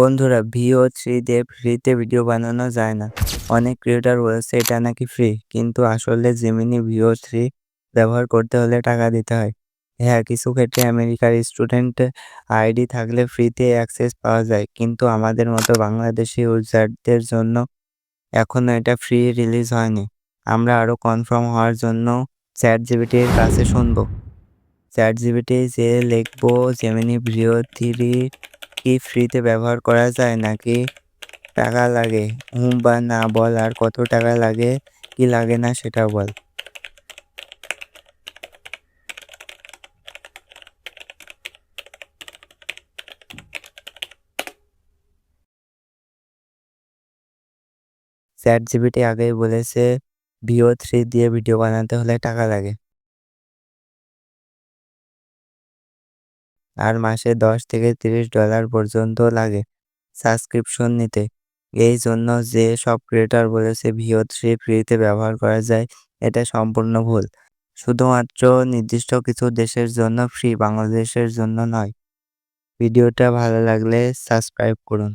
বন্ধুরা, ভিও থ্রি দিয়ে ফ্রিতে ভিডিও বানানো যায় না। অনেক ক্রিয়েটার বলেছে এটা নাকি ফ্রি কিন্তু আসলে জেমিনি ভিও থ্রি ব্যবহার করতে হলে টাকা দিতে হয়। হ্যাঁ কিছু ক্ষেত্রে আমেরিকার স্টুডেন্ট আইডি থাকলে ফ্রিতে অ্যাক্সেস পাওয়া যায়, কিন্তু আমাদের মতো বাংলাদেশি ইউজারদের জন্য এখনও এটা ফ্রি রিলিজ হয়নি। আমরা আরও কনফার্ম হওয়ার জন্য চ্যাট জিবিটির কাছে শুনব। চ্যাট জিবিটি যে লিখব জেমিনি ভিও থ্রি কি ফ্রিতে ব্যবহার করা যায় নাকি টাকা লাগে? হুম বা না বল, আর কত টাকা লাগে, কি লাগে না সেটা বল। চ্যাট জিবিটি আগেই বলেছে, ভিও থ্রি দিয়ে ভিডিও বানাতে হলে টাকা লাগে। আর মাসে দশ থেকে তিরিশ ডলার পর্যন্ত লাগে সাবস্ক্রিপশন নিতে। এই জন্য যে সব ক্রিয়েটার বলেছে ভিও থ্রি ফ্রিতে ব্যবহার করা যায়, এটা সম্পূর্ণ ভুল। শুধুমাত্র নির্দিষ্ট কিছু দেশের জন্য ফ্রি বাংলাদেশের জন্য নয়। ভিডিওটা ভালো লাগলে সাবস্ক্রাইব করুন।